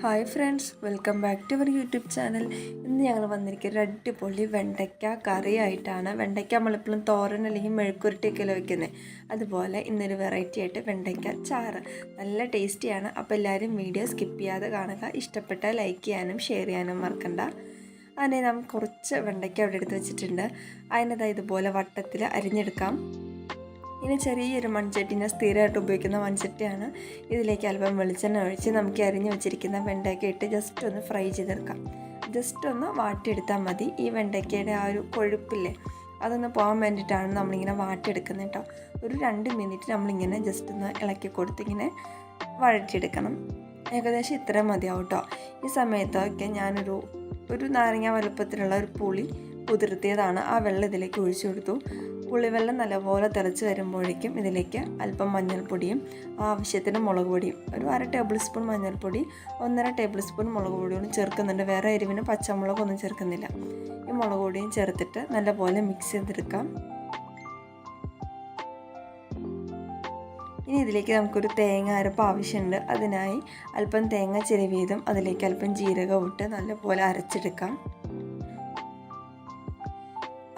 Hi friends welcome back to our YouTube channel. ഇന്ന് ഞങ്ങൾ വന്നിരിക്കുന്നത് അടിപൊളി വെണ്ടയ്ക്ക കറിയായിട്ടാണ്. വെണ്ടയ്ക്ക നമ്മളെപ്പോഴും തോരൻ അല്ലെങ്കിൽ മെഴുക്കുരുട്ടിയൊക്കെയല്ലോ വയ്ക്കുന്നത് അതുപോലെ ഇന്നൊരു വെറൈറ്റി ആയിട്ട് വെണ്ടയ്ക്ക ചാറ്. നല്ല ടേസ്റ്റിയാണ് അപ്പോൾ എല്ലാവരും വീഡിയോ സ്കിപ്പ് ചെയ്യാതെ കാണുക. ഇഷ്ടപ്പെട്ട ലൈക്ക് ചെയ്യാനും ഷെയർ ചെയ്യാനും മറക്കണ്ട. അതിനെ നാം കുറച്ച് വെണ്ടയ്ക്ക അവിടെ എടുത്ത് വെച്ചിട്ടുണ്ട്. അതിനത് ഇതുപോലെ വട്ടത്തിൽ അരിഞ്ഞെടുക്കാം. ഇനി ചെറിയൊരു മൺചട്ടിനെ സ്ഥിരമായിട്ട് ഉപയോഗിക്കുന്ന മൺചട്ടിയാണ്. ഇതിലേക്ക് അല്പം വെളിച്ചെണ്ണ ഒഴിച്ച് നമുക്ക് അരിഞ്ഞു വെച്ചിരിക്കുന്ന വെണ്ടയ്ക്ക ഇട്ട് ജസ്റ്റ് ഒന്ന് ഫ്രൈ ചെയ്തെടുക്കാം. ജസ്റ്റ് ഒന്ന് വാട്ടിയെടുത്താൽ മതി. ഈ വെണ്ടയ്ക്കയുടെ ആ ഒരു കൊഴുപ്പില്ലേ അതൊന്ന് പോകാൻ വേണ്ടിയിട്ടാണ് നമ്മളിങ്ങനെ വാട്ടിയെടുക്കുന്നത് കേട്ടോ ഒരു രണ്ട് മിനിറ്റ് നമ്മളിങ്ങനെ ജസ്റ്റ് ഒന്ന് ഇളക്കി കൊടുത്തിങ്ങനെ വഴറ്റിയെടുക്കണം. ഏകദേശം ഇത്ര മതിയാവും കേട്ടോ ഈ സമയത്തൊക്കെ ഞാനൊരു ഒരു നാരങ്ങ വലുപ്പത്തിലുള്ള ഒരു പുളി കുതിർത്തിയതാണ് ആ വെള്ളം ഇതിലേക്ക് ഒഴിച്ചു കൊടുത്തു. പുളിവെള്ളം നല്ലപോലെ തിളച്ച് വരുമ്പോഴേക്കും ഇതിലേക്ക് അല്പം മഞ്ഞൾപ്പൊടിയും ആവശ്യത്തിന് മുളക് പൊടിയും ഒരു അര ടേബിൾ സ്പൂൺ മഞ്ഞൾപ്പൊടി ഒന്നര ടേബിൾ സ്പൂൺ മുളക് പൊടിയും ചേർക്കുന്നുണ്ട്. വേറെ എരിവിന് പച്ചമുളകൊന്നും ചേർക്കുന്നില്ല. ഈ മുളക് പൊടിയും ചേർത്തിട്ട് നല്ലപോലെ മിക്സ് ചെയ്തെടുക്കാം. ഇനി ഇതിലേക്ക് നമുക്കൊരു തേങ്ങ അരപ്പ് ആവശ്യമുണ്ട്. അതിനായി അല്പം തേങ്ങ ചിരവിയതും അതിലേക്ക് അല്പം ജീരകം ഇട്ട് നല്ലപോലെ അരച്ചെടുക്കാം.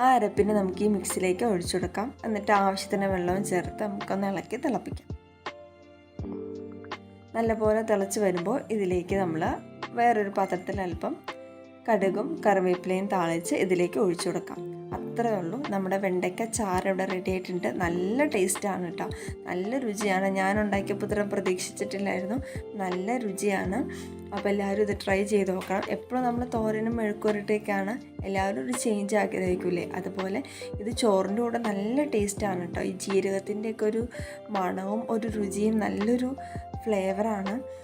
ആ അരപ്പിനെ നമുക്ക് ഈ മിക്സിലേക്ക് ഒഴിച്ചെടുക്കാം എന്നിട്ട് ആവശ്യത്തിന് വെള്ളവും ചേർത്ത് നമുക്കൊന്ന് ഇളക്കി തിളപ്പിക്കാം. നല്ലപോലെ തിളച്ച് വരുമ്പോൾ ഇതിലേക്ക് നമ്മൾ വേറൊരു പാത്രത്തിൽ അല്പം കടുകും കറിവേപ്പിലയും താളിച്ച് ഇതിലേക്ക് ഒഴിച്ചു കൊടുക്കാം. അത്രേ ഉള്ളൂ. നമ്മുടെ വെണ്ടയ്ക്ക ചാറ് ഇവിടെ റെഡി ആയിട്ടുണ്ട്. നല്ല ടേസ്റ്റാണ് കേട്ടോ. നല്ല രുചിയാണ്. ഞാൻ ഉണ്ടാക്കിയപ്പോൾ ഇത്ര പ്രതീക്ഷിച്ചിട്ടില്ലായിരുന്നു. നല്ല രുചിയാണ്. അപ്പോൾ എല്ലാവരും ഇത് ട്രൈ ചെയ്ത് നോക്കണം. എപ്പോഴും നമ്മൾ തോരനും മെഴുക്കുരട്ടയൊക്കെയാണ് എല്ലാവരും ഒരു ചേഞ്ച് ആക്കി അതുപോലെ ഇത് ചോറിന്റെ കൂടെ നല്ല ടേസ്റ്റാണ് കേട്ടോ. ഈ ജീരകത്തിന്റെയൊക്കെ ഒരു മണവും ഒരു രുചിയും നല്ലൊരു ഫ്ലേവറാണ്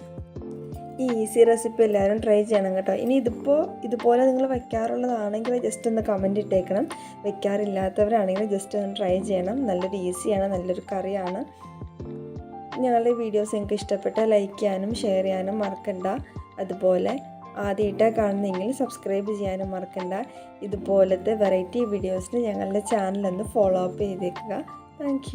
ഈ ഈസി റെസിപ്പി എല്ലാവരും ട്രൈ ചെയ്യണം കേട്ടോ. ഇനി ഇതിപ്പോൾ ഇതുപോലെ നിങ്ങൾ വെക്കാറുള്ളതാണെങ്കിൽ ജസ്റ്റ് ഒന്ന് കമന്റ് ഇട്ടേക്കണം. വെക്കാറില്ലാത്തവരാണെങ്കിൽ ജസ്റ്റ് ഒന്ന് ട്രൈ ചെയ്യണം. നല്ലൊരു ഈസിയാണ് നല്ലൊരു കറിയാണ്. ഞങ്ങളുടെ വീഡിയോസ് നിങ്ങൾക്ക് ഇഷ്ടപ്പെട്ട ലൈക്ക് ചെയ്യാനും ഷെയർ ചെയ്യാനും മറക്കണ്ട. അതുപോലെ ആദ്യമായിട്ടാണ് കാണുന്നെങ്കിൽ സബ്സ്ക്രൈബ് ചെയ്യാനും മറക്കണ്ട. ഇതുപോലത്തെ വെറൈറ്റി വീഡിയോസിന് ഞങ്ങളുടെ ചാനലൊന്ന് ഫോളോ അപ്പ് ചെയ്തേക്കുക. താങ്ക്